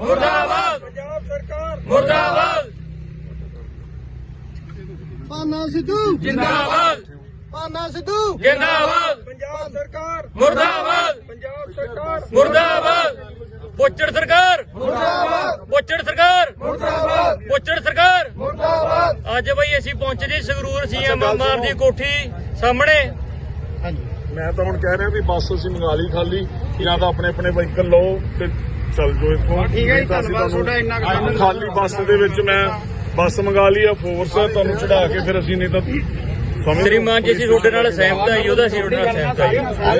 ਮੁਰਦਾਬਾਦ! ਪੰਜਾਬ ਸਰਕਾਰ! ਮੁਰਦਾਬਾਦ! ਪਾਨਾ ਸਿੱਧੂ! ਜਿੰਦਾਬਾਦ! ਪਾਨਾ ਸਿੱਧੂ! ਜਿੰਦਾਬਾਦ! ਪੰਜਾਬ ਸਰਕਾਰ! ਮੁਰਦਾਬਾਦ! ਪੰਜਾਬ ਸਰਕਾਰ! ਮੁਰਦਾਬਾਦ! ਪੁੱਛੜ ਸਰਕਾਰ! ਮੁਰਦਾਬਾਦ! ਪੁੱਛੜ ਸਰਕਾਰ! ਮੁਰਦਾਬਾਦ! ਪੁੱਛੜ ਸਰਕਾਰ! ਮੁਰਦਾਬਾਦ! ਅੱਜ ਬਈ ਅਸੀਂ ਪਹੁੰਚੇ ਜੀ ਸੰਗਰੂਰ ਸੀਐਮ ਮਾਰ ਦੀ ਕੋਠੀ ਸਾਹਮਣੇ। ਮੈਂ ਤਾਂ ਹੁਣ ਕਹਿ ਰਿਹਾ ਵੀ ਬੱਸ ਅਸੀਂ ਮੰਗਾ ਲਈ ਖਾਲੀ। ਜਾਂ ਤਾਂ ਆਪਣੇ ਆਪਣੇ ਵਹੀਕਲ ਲਓ ਤੇ ਚੱਲ ਜਾਓ ਇੱਥੋਂ ਠੀਕ ਹੈ ਧੰਨਵਾਦ ਤੁਹਾਡਾ ਇੰਨਾ ਖਾਲੀ ਬੱਸ ਦੇ ਵਿੱਚ ਮੈਂ ਬੱਸ ਮੰਗਾ ਲਈ ਆ ਫੋਰਸ ਤੁਹਾਨੂੰ ਚੜਾ ਕੇ ਫਿਰ ਅਸੀਂ ਨਹੀਂ ਤਾਂ ਸ਼੍ਰੀਮਾਨ ਜੀ ਅਸੀਂ ਤੁਹਾਡੇ ਨਾਲ ਸਹਿਮਤ ਹਾਂ ਜੀ ਉਹਦਾ ਅਸੀਂ ਤੁਹਾਡੇ ਨਾਲ ਸਹਿਮਤ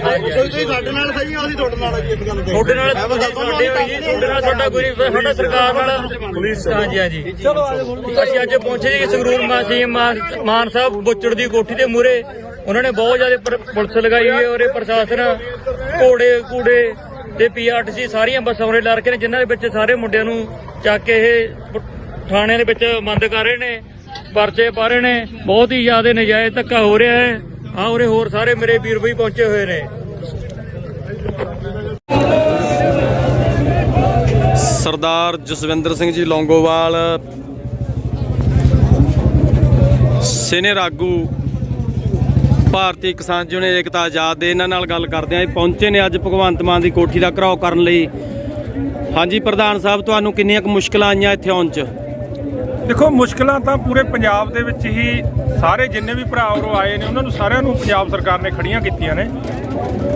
ਹਾਂ ਜੀ। ਤੁਸੀਂ ਸਾਡੇ ਨਾਲ ਸਹੀ ਆ ਅਸੀਂ ਤੁਹਾਡੇ ਨਾਲ ਜੀ ਇਸ ਗੱਲ ਤੁਹਾਡੇ ਨਾਲ ਤੁਹਾਡੇ ਹੋਈ ਜੀ ਤੁਹਾਡੇ ਨਾਲ ਸਾਡਾ ਕੋਈ ਸਾਡਾ ਸਰਕਾਰ ਨਾਲ ਪੁਲਿਸ ਹਾਂਜੀ ਹਾਂਜੀ। ਚਲੋ ਅਸੀਂ ਅੱਜ ਪਹੁੰਚੇ ਜੀ ਸੰਗਰੂਰ ਮਾ ਸੀਐਮ ਮਾਨ ਸਾਹਿਬ ਬੁੱਚੜ ਦੀ ਕੋਠੀ ਦੇ ਮੂਰੇ ਉਹਨਾਂ ਨੇ ਬਹੁਤ ਜ਼ਿਆਦਾ ਪੁਲਿਸ ਲਗਾਈ ਹੋਈ ਹੈ ਔਰ ਇਹ ਪ੍ਰਸ਼ਾਸਨ ਘੋੜੇ ਕੂੜੇ ਤੇ ਪੀਆਰਟੀਸੀ ਸਾਰੀਆਂ ਬੱਸਾਂ ਉਰੇ ਲਾ ਰੱਖੇ ਨੇ, ਜਿਨ੍ਹਾਂ ਦੇ ਵਿੱਚ ਸਾਰੇ ਮੁੰਡਿਆਂ ਨੂੰ ਚੱਕ ਕੇ ਇਹ ਪ- ਦੇ ਵਿੱਚ ਬੰਦ ਕਰ ਰਹੇ ਨੇ, ਪਰਚੇ ਪਾ ਰਹੇ ਨੇ। ਬਹੁਤ ਹੀ ਜ਼ਿਆਦਾ ਨਜਾਇਜ਼ ਧੱਕਾ ਹੋ ਰਿਹਾ ਹੈ। ਆ ਉਰੇ ਹੋਰ ਸਾਰੇ ਮੇਰੇ ਵੀਰ ਵੀ ਪਹੁੰਚੇ ਹੋਏ ਨੇ। ਸਰਦਾਰ ਜਸਵਿੰਦਰ ਸਿੰਘ ਜੀ ਲੌਂਗੋਵਾਲ ਸੀਨੀਅਰ ਆਗੂ ਭਾਰਤੀ ਕਿਸਾਨ ਯੂਨੀਅਨ ਏਕਤਾ ਆਜ਼ਾਦ ਦੇ ਇਹਨਾਂ ਨਾਲ ਗੱਲ ਕਰਦੇ ਆਂ ਇਹ ਪਹੁੰਚੇ ਨੇ ਅੱਜ ਭਗਵੰਤ ਮਾਨ ਦੀ ਕੋਠੀ ਦਾ ਘਰਾਓ ਕਰਨ ਲਈ। ਹਾਂਜੀ, ਪ੍ਰਧਾਨ ਸਾਹਿਬ, ਤੁਹਾਨੂੰ ਕਿੰਨੀਆਂ ਕੁ ਮੁਸ਼ਕਲਾਂ ਆਈਆਂ ਇੱਥੇ ਆਉਣ 'ਚ? ਦੇਖੋ, ਮੁਸ਼ਕਲਾਂ ਤਾਂ ਪੂਰੇ ਪੰਜਾਬ ਦੇ ਵਿੱਚ ਹੀ ਸਾਰੇ ਜਿੰਨੇ ਵੀ ਭਰਾ ਉਰੋਂ ਆਏ ਨੇ, ਉਹਨਾਂ ਨੂੰ ਸਾਰਿਆਂ ਨੂੰ ਪੰਜਾਬ ਸਰਕਾਰ ਨੇ ਖੜੀਆਂ ਕੀਤੀਆਂ ਨੇ।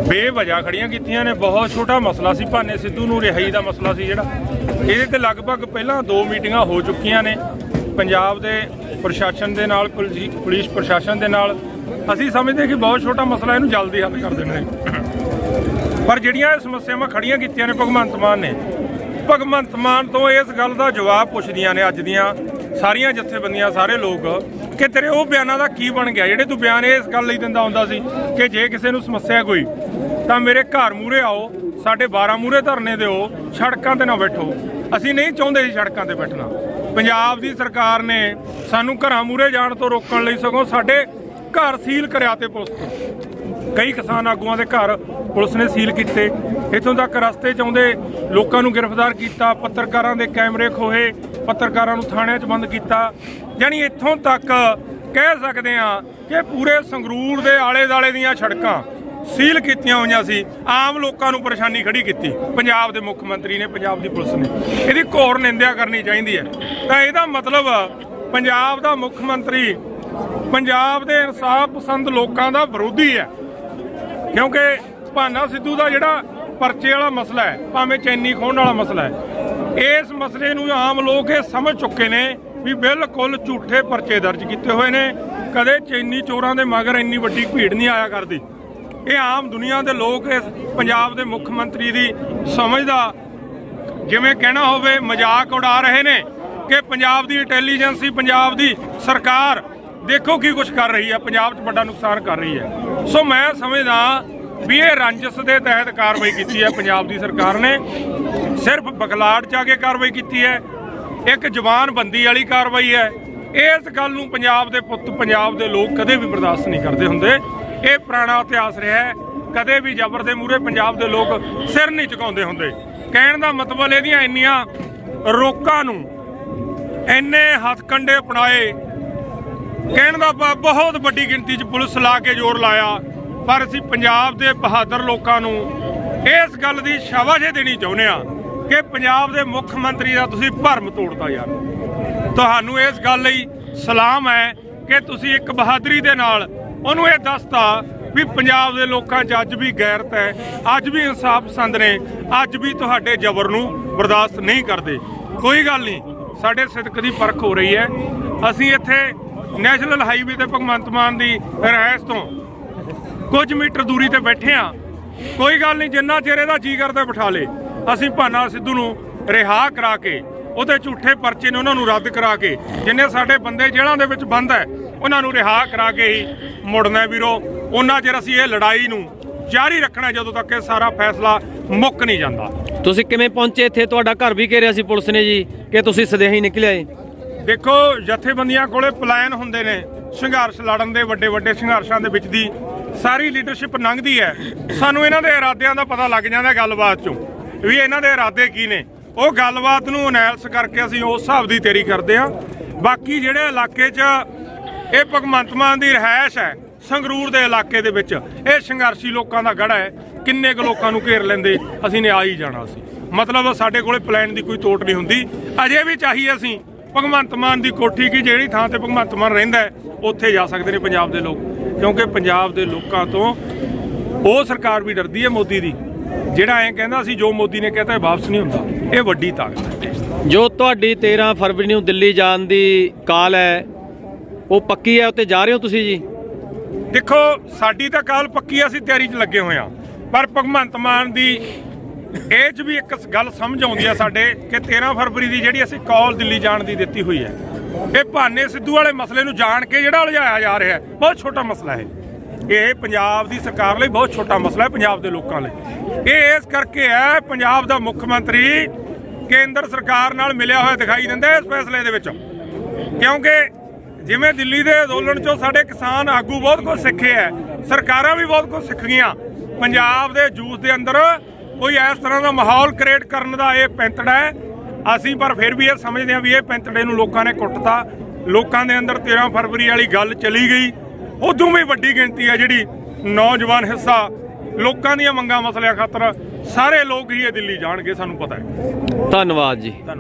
ਬੇਵਜ੍ਹਾ ਖੜੀਆਂ ਕੀਤੀਆਂ ਨੇ, ਬਹੁਤ ਛੋਟਾ ਮਸਲਾ ਸੀ, ਭਾਨੇ ਸਿੱਧੂ ਨੂੰ ਰਿਹਾਈ ਦਾ ਮਸਲਾ ਸੀ ਜਿਹੜਾ। ਇਹਦੇ ਤੇ ਲਗਭਗ ਪਹਿਲਾਂ ਦੋ ਮੀਟਿੰਗਾਂ ਹੋ ਚੁੱਕੀਆਂ ਨੇ, ਪੰਜਾਬ ਦੇ ਪ੍ਰਸ਼ਾਸਨ ਦੇ ਨਾਲ ਪੁਲਿਸ ਪੁਲਿਸ ਪ੍ਰਸ਼ਾਸਨ ਦੇ ਨਾਲ ਅਸੀਂ ਸਮਝਦੇ ਕਿ ਬਹੁਤ ਛੋਟਾ ਮਸਲਾ ਇਹਨੂੰ ਜਲਦੀ ਹੱਲ ਕਰ ਦੇਣਾ ਹੈ ਪਰ ਜਿਹੜੀਆਂ ਇਹ ਸਮੱਸਿਆਵਾਂ ਖੜੀਆਂ ਕੀਤੀਆਂ ਨੇ ਭਗਵੰਤ ਮਾਨ ਨੇ, ਭਗਵੰਤ ਮਾਨ ਤੋਂ ਇਸ ਗੱਲ ਦਾ ਜਵਾਬ ਪੁੱਛਦੀਆਂ ਨੇ ਅੱਜ ਦੀਆਂ ਸਾਰੀਆਂ ਜਥੇਬੰਦੀਆਂ, ਸਾਰੇ ਲੋਕ, ਕਿ ਤੇਰੇ ਉਹ ਬਿਆਨਾਂ ਦਾ ਕੀ ਬਣ ਗਿਆ? ਜਿਹੜੇ ਤੂੰ ਬਿਆਨ ਇਸ ਗੱਲ ਲਈ ਦਿੰਦਾ ਹੁੰਦਾ ਸੀ ਕਿ ਜੇ ਕਿਸੇ ਨੂੰ ਸਮੱਸਿਆ ਕੋਈ, ਤਾਂ ਮੇਰੇ ਘਰ ਮੂਰੇ ਆਓ, ਸਾਡੇ 12 ਮੂਰੇ ਧਰਨੇ ਦਿਓ, ਸੜਕਾਂ ਤੇ ਨਾ ਬੈਠੋ। ਅਸੀਂ ਨਹੀਂ ਚਾਹੁੰਦੇ ਸੀ ਸੜਕਾਂ ਤੇ ਬੈਠਣਾ। ਪੰਜਾਬ ਦੀ ਸਰਕਾਰ ਨੇ ਸਾਨੂੰ ਘਰਾਂ ਮੂਰੇ ਜਾਣ ਤੋਂ ਰੋਕਣ ਲਈ ਸਗੋਂ ਸਾਡੇ ਘਰ ਸੀਲ ਕਰਿਆ ਤੇ ਪੁਲਿਸ ਤੋਂ। ਕਈ ਕਿਸਾਨ ਆਗੂਆਂ ਦੇ ਘਰ ਪੁਲਿਸ ਨੇ ਸੀਲ ਕੀਤੇ। ਇਥੋਂ ਤੱਕ ਰਸਤੇ 'ਚ ਆਉਂਦੇ ਲੋਕਾਂ ਨੂੰ ਗ੍ਰਿਫਤਾਰ ਕੀਤਾ, ਪੱਤਰਕਾਰਾਂ ਦੇ ਕੈਮਰੇ ਖੋਹੇ, ਪੱਤਰਕਾਰਾਂ ਨੂੰ ਥਾਣਿਆਂ 'ਚ ਬੰਦ ਕੀਤਾ। ਯਾਨੀ ਇੱਥੋਂ ਤੱਕ ਕਹਿ ਸਕਦੇ ਆ ਕਿ ਪੂਰੇ ਸੰਗਰੂਰ ਦੇ ਆਲੇ-ਦਾਲੇ ਦੀਆਂ ਸੜਕਾਂ ਸੀਲ ਕੀਤੀਆਂ ਹੋਈਆਂ ਸੀ। ਆਮ ਲੋਕਾਂ ਨੂੰ ਪਰੇਸ਼ਾਨੀ ਖੜੀ ਕੀਤੀ। ਪੰਜਾਬ ਦੇ ਮੁੱਖ ਮੰਤਰੀ ਨੇ, ਪੰਜਾਬ ਦੀ ਪੁਲਿਸ ਨੇ। ਇਹਦੀ ਘੋਰ ਨਿੰਦਿਆ ਕਰਨੀ ਚਾਹੀਦੀ ਹੈ। ਤਾਂ ਇਹਦਾ ਮਤਲਬ ਪੰਜਾਬ ਦਾ ਮੁੱਖ ਮੰਤਰੀ ਪੰਜਾਬ ਦੇ ਇਨਸਾਫ ਪਸੰਦ ਲੋਕਾਂ ਦਾ ਵਿਰੋਧੀ ਹੈ। ਕਿਉਂਕਿ ਭਾਨਾ ਸਿੱਧੂ ਦਾ ਜਿਹੜਾ ਪਰਚੇ ਵਾਲਾ ਮਸਲਾ ਹੈ, ਭਾਵੇਂ ਚੈਨੀ ਖੋਣ ਵਾਲਾ ਮਸਲਾ ਹੈ, ਇਸ ਮਸਲੇ ਨੂੰ ਆਮ ਲੋਕ ਇਹ ਸਮਝ ਚੁੱਕੇ ਨੇ ਵੀ ਬਿਲਕੁਲ ਝੂਠੇ ਪਰਚੇ ਦਰਜ ਕੀਤੇ ਹੋਏ ਨੇ। ਕਦੇ ਚੈਨੀ ਚੋਰਾਂ ਦੇ ਮਗਰ ਇੰਨੀ ਵੱਡੀ ਭੀੜ ਨਹੀਂ ਆਇਆ ਕਰਦੀ। ਇਹ ਆਮ ਦੁਨੀਆ ਦੇ ਲੋਕ ਇਸ ਪੰਜਾਬ ਦੇ ਮੁੱਖ ਮੰਤਰੀ ਦੀ ਸਮਝਦਾ ਜਿਵੇਂ ਕਹਿਣਾ ਹੋਵੇ ਮਜ਼ਾਕ ਉਡਾ ਰਹੇ ਨੇ ਕਿ ਪੰਜਾਬ ਦੀ ਇੰਟੈਲੀਜੈਂਸੀ, ਪੰਜਾਬ ਦੀ ਸਰਕਾਰ ਦੇਖੋ ਕੀ ਕੁਝ ਕਰ ਰਹੀ ਹੈ, ਪੰਜਾਬ 'ਚ ਵੱਡਾ ਨੁਕਸਾਨ ਕਰ ਰਹੀ ਹੈ। ਸੋ ਮੈਂ ਸਮਝਦਾ ਵੀ ਇਹ ਰੰਜਸ ਦੇ ਤਹਿਤ ਕਾਰਵਾਈ ਕੀਤੀ ਹੈ, ਪੰਜਾਬ ਦੀ ਸਰਕਾਰ ਨੇ। ਸਿਰਫ ਬਗਲਾੜ 'ਚ ਆ ਕੇ ਕਾਰਵਾਈ ਕੀਤੀ ਹੈ, ਇੱਕ ਜਵਾਨ ਬੰਦੀ ਵਾਲੀ ਕਾਰਵਾਈ ਹੈ। ਇਸ ਗੱਲ ਨੂੰ ਪੰਜਾਬ ਦੇ ਪੁੱਤ, ਪੰਜਾਬ ਦੇ ਲੋਕ ਕਦੇ ਵੀ ਬਰਦਾਸ਼ਤ ਨਹੀਂ ਕਰਦੇ ਹੁੰਦੇ। ਇਹ ਪੁਰਾਣਾ ਇਤਿਹਾਸ ਰਿਹਾ ਹੈ, ਕਦੇ ਵੀ ਜ਼ਬਰ ਦੇ ਮੂਹਰੇ ਪੰਜਾਬ ਦੇ ਲੋਕ ਸਿਰ ਨਹੀਂ ਝੁਕਾਉਂਦੇ ਹੁੰਦੇ। ਕਹਿਣ ਦਾ ਮਤਲਬ ਇਹਦੀਆਂ ਇੰਨੀਆਂ ਰੋਕਾਂ ਨੂੰ, ਇੰਨੇ ਹੱਥ ਹੱਥਕੰਡੇ ਅਪਣਾਏ ਕਹਿਣ ਦਾ ਭਾਵ ਬਹੁਤ ਵੱਡੀ ਗਿਣਤੀ 'ਚ ਪੁਲਿਸ ਲਾ ਕੇ ਜ਼ੋਰ ਲਾਇਆ, ਪਰ ਅਸੀਂ ਪੰਜਾਬ ਦੇ ਬਹਾਦਰ ਲੋਕਾਂ ਨੂੰ ਇਸ ਗੱਲ ਦੀ ਸ਼ਾਬਾਸ਼ ਦੇਣੀ ਚਾਹੁੰਦੇ ਆ ਕਿ ਪੰਜਾਬ ਦੇ ਮੁੱਖ ਮੰਤਰੀ ਦਾ ਤੁਸੀਂ ਭਰਮ ਤੋੜਤਾ ਯਾਰ। ਤੁਹਾਨੂੰ ਇਸ ਗੱਲ ਲਈ ਸਲਾਮ ਹੈ ਕਿ ਤੁਸੀਂ ਇੱਕ ਬਹਾਦਰੀ ਦੇ ਨਾਲ ਉਹਨੂੰ ਇਹ ਦੱਸਤਾ ਵੀ ਪੰਜਾਬ ਦੇ ਲੋਕਾਂ 'ਚ ਅੱਜ ਵੀ ਗੈਰਤ ਹੈ, ਅੱਜ ਵੀ ਇਨਸਾਫ ਪਸੰਦ ਨੇ, ਅੱਜ ਵੀ ਤੁਹਾਡੇ ਜ਼ਬਰ ਨੂੰ ਬਰਦਾਸ਼ਤ ਨਹੀਂ ਕਰਦੇ। ਕੋਈ ਗੱਲ ਨਹੀਂ, ਸਾਡੇ ਸਿਦਕ ਦੀ ਪਰਖ ਹੋ ਰਹੀ ਹੈ। ਅਸੀਂ ਇੱਥੇ ਨੈਸ਼ਨਲ ਹਾਈਵੇ ਤੇ ਭਗਵੰਤ ਮਾਨ ਦੀ ਰਿਹਾਇਸ਼ ਤੋਂ ਕੁਝ ਮੀਟਰ ਦੂਰੀ ਤੇ ਬੈਠੇ ਆ ਕੋਈ ਗੱਲ ਨਹੀਂ, ਜਿੰਨਾ ਚਿਰ ਇਹਦਾ ਜੀ ਕਰਦਾ ਬਿਠਾ ਲੇ। ਅਸੀਂ ਭਾਨਾ ਸਿੱਧੂ ਨੂੰ ਰਿਹਾ ਕਰਾ ਕੇ, ਉਹਦੇ ਝੂਠੇ ਪਰਚੇ ਨੇ ਉਹਨਾਂ ਨੂੰ ਰੱਦ ਕਰਾ ਕੇ, ਜਿੰਨੇ ਸਾਡੇ ਬੰਦੇ ਜੇਲ੍ਹਾਂ ਦੇ ਵਿੱਚ ਬੰਦ ਹੈ, ਉਹਨਾਂ ਨੂੰ ਰਿਹਾ ਕਰਾ ਕੇ ਹੀ ਮੁੜਨਾ ਵੀਰੋ। ਉਹਨਾਂ ਚਿਰ ਅਸੀਂ ਇਹ ਲੜਾਈ ਨੂੰ ਜਾਰੀ ਰੱਖਣਾ ਜਦੋਂ ਤੱਕ ਇਹ ਸਾਰਾ ਫੈਸਲਾ ਮੁੱਕ ਨਹੀਂ ਜਾਂਦਾ। ਤੁਸੀਂ ਕਿਵੇਂ ਪਹੁੰਚੇ ਇੱਥੇ? ਤੁਹਾਡਾ ਘਰ ਵੀ ਘੇਰਿਆ ਸੀ ਪੁਲਿਸ ਨੇ ਜੀ, ਕਿ ਤੁਸੀਂ ਸਦੇਹੀ ਨਿਕਲੇ ਆਏ? ਦੇਖੋ, ਜਥੇਬੰਦੀਆਂ ਕੋਲੇ ਪਲਾਨ ਹੁੰਦੇ ਨੇ, ਸੰਘਰਸ਼ ਲੜਨ ਦੇ ਵੱਡੇ ਵੱਡੇ ਸੰਘਰਸ਼ਾਂ ਦੇ ਵਿੱਚ ਦੀ ਸਾਰੀ ਲੀਡਰਸ਼ਿਪ ਲੰਘਦੀ ਹੈ। ਸਾਨੂੰ ਇਹਨਾਂ ਦੇ ਇਰਾਦਿਆਂ ਦਾ ਪਤਾ ਲੱਗ ਜਾਂਦਾ ਗੱਲਬਾਤ ਚੋਂ, ਵੀ ਇਹਨਾਂ ਦੇ ਇਰਾਦੇ ਕੀ ਨੇ। ਉਹ ਗੱਲਬਾਤ ਨੂੰ ਅਨਾਲਿਸ ਕਰਕੇ ਅਸੀਂ ਉਸ ਹਿਸਾਬ ਦੀ ਤੇਰੀ ਕਰਦੇ ਆ ਬਾਕੀ ਜਿਹੜੇ ਇਲਾਕੇ 'ਚ ਇਹ ਭਗਵੰਤ ਮਾਨ ਦੀ ਰਿਹਾਇਸ਼ ਹੈ, ਸੰਗਰੂਰ ਦੇ ਇਲਾਕੇ ਦੇ ਵਿੱਚ, ਇਹ ਸੰਘਰਸ਼ੀ ਲੋਕਾਂ ਦਾ ਗੜਾ ਹੈ, ਕਿੰਨੇ ਕੁ ਲੋਕਾਂ ਨੂੰ ਘੇਰ ਲੈਂਦੇ, ਅਸੀਂ ਨੇ ਆ ਹੀ ਜਾਣਾ ਸੀ। ਮਤਲਬ ਸਾਡੇ ਕੋਲੇ ਪਲਾਨ ਦੀ ਕੋਈ ਤੋਟ ਨਹੀਂ ਹੁੰਦੀ। ਅਜੇ ਵੀ ਚਾਹੀਏ ਅਸੀਂ ਭਗਵੰਤ ਮਾਨ ਦੀ ਕੋਠੀ ਕੀ ਜਿਹੜੀ ਥਾਂ ਤੇ ਭਗਵੰਤ ਮਾਨ ਰਹਿੰਦਾ ਹੈ, ਉੱਥੇ ਜਾ ਸਕਦੇ ਨੇ ਪੰਜਾਬ ਦੇ ਲੋਕ। ਕਿਉਂਕਿ ਪੰਜਾਬ ਦੇ ਲੋਕਾਂ ਤੋਂ ਉਹ ਸਰਕਾਰ ਵੀ ਡਰਦੀ ਹੈ ਮੋਦੀ ਦੀ ਜਿਹੜਾ ਐਂ ਕਹਿੰਦਾ ਸੀ ਜੋ ਮੋਦੀ ਨੇ ਕਹਿਤਾ ਵਾਪਸ ਨਹੀਂ ਹੁੰਦਾ। ਇਹ ਵੱਡੀ ਤਾਕਤ ਹੈ। ਜੋ ਤੁਹਾਡੀ 13 ਫਰਵਰੀ ਨੂੰ ਦਿੱਲੀ ਜਾਣ ਦੀ ਕਾਲ ਹੈ ਉਹ ਪੱਕੀ ਹੈ ਉੱਤੇ ਜਾ ਰਹੇ ਹੋ ਤੁਸੀਂ ਜੀ? ਦੇਖੋ ਸਾਡੀ ਤਾਂ ਕਾਲ ਪੱਕੀ ਆ, ਅਸੀਂ ਤਿਆਰੀ 'ਚ ਲੱਗੇ ਹੋਏ ਆ ਪਰ ਭਗਵੰਤ ਮਾਨ ਦੀ ਇਹ 'ਚ ਵੀ ਇੱਕ ਗੱਲ ਸਮਝ ਆਉਂਦੀ ਆ ਸਾਡੇ ਕਿ 13 ਫਰਵਰੀ ਦੀ ਜਿਹੜੀ ਅਸੀਂ ਕਾਲ ਦਿੱਲੀ ਜਾਣ ਦੀ ਦਿੱਤੀ ਹੋਈ ਹੈ। ਇਹ ਭਾਨੇ ਸਿੱਧੂ ਵਾਲੇ ਮਸਲੇ ਨੂੰ ਜਾਣ ਕੇ ਜਿਹੜਾ ਉਲਝਾਇਆ ਜਾ ਰਿਹਾ ਹੈ, ਬਹੁਤ ਛੋਟਾ ਮਸਲਾ ਹੈ। ਇਹ ਪੰਜਾਬ ਦੀ ਸਰਕਾਰ ਲਈ ਬਹੁਤ ਛੋਟਾ ਮਸਲਾ ਹੈ, ਪੰਜਾਬ ਦੇ ਲੋਕਾਂ ਲਈ। ਇਹ ਇਸ ਕਰਕੇ ਹੈ, ਪੰਜਾਬ ਦਾ ਮੁੱਖ ਮੰਤਰੀ ਕੇਂਦਰ ਸਰਕਾਰ ਨਾਲ ਮਿਲਿਆ ਹੋਇਆ ਦਿਖਾਈ ਦਿੰਦਾ ਇਸ ਫੈਸਲੇ ਦੇ ਵਿੱਚ। ਕਿਉਂਕਿ ਜਿਵੇਂ ਦਿੱਲੀ ਦੇ ਅੰਦੋਲਨ ਚੋਂ ਸਾਡੇ ਕਿਸਾਨ ਆਗੂ ਬਹੁਤ ਕੁਝ ਸਿੱਖੇ ਐ ਸਰਕਾਰਾਂ ਵੀ ਬਹੁਤ ਕੁਝ ਸਿੱਖ ਗਈਆਂ। ਪੰਜਾਬ ਦੇ ਜੂਸ ਦੇ ਅੰਦਰ ਕੋਈ ਇਸ ਤਰ੍ਹਾਂ ਦਾ ਮਾਹੌਲ ਕ੍ਰੀਏਟ ਕਰਨ ਦਾ ਇਹ ਪੈਂਤੜਾ ਹੈ। ਅਸੀਂ ਪਰ ਫਿਰ ਵੀ ਇਹ ਸਮਝਦੇ ਹਾਂ ਵੀ ਇਹ ਪੈਂਤੜੇ ਨੂੰ ਲੋਕਾਂ ਨੇ ਕੁੱਟਤਾ। ਲੋਕਾਂ ਦੇ ਅੰਦਰ 13 ਫਰਵਰੀ ਵਾਲੀ ਗੱਲ ਚਲੀ ਗਈ। ਉਦੋਂ ਵੀ ਵੱਡੀ ਗਿਣਤੀ ਹੈ ਜਿਹੜੀ ਨੌਜਵਾਨ ਹਿੱਸਾ, ਲੋਕਾਂ ਦੀਆਂ ਮੰਗਾਂ ਮਸਲਿਆਂ ਖਾਤਰ ਸਾਰੇ ਲੋਕ ਹੀ ਇਹ ਦਿੱਲੀ ਜਾਣਗੇ, ਸਾਨੂੰ ਪਤਾ ਹੈ। ਧੰਨਵਾਦ ਜੀ।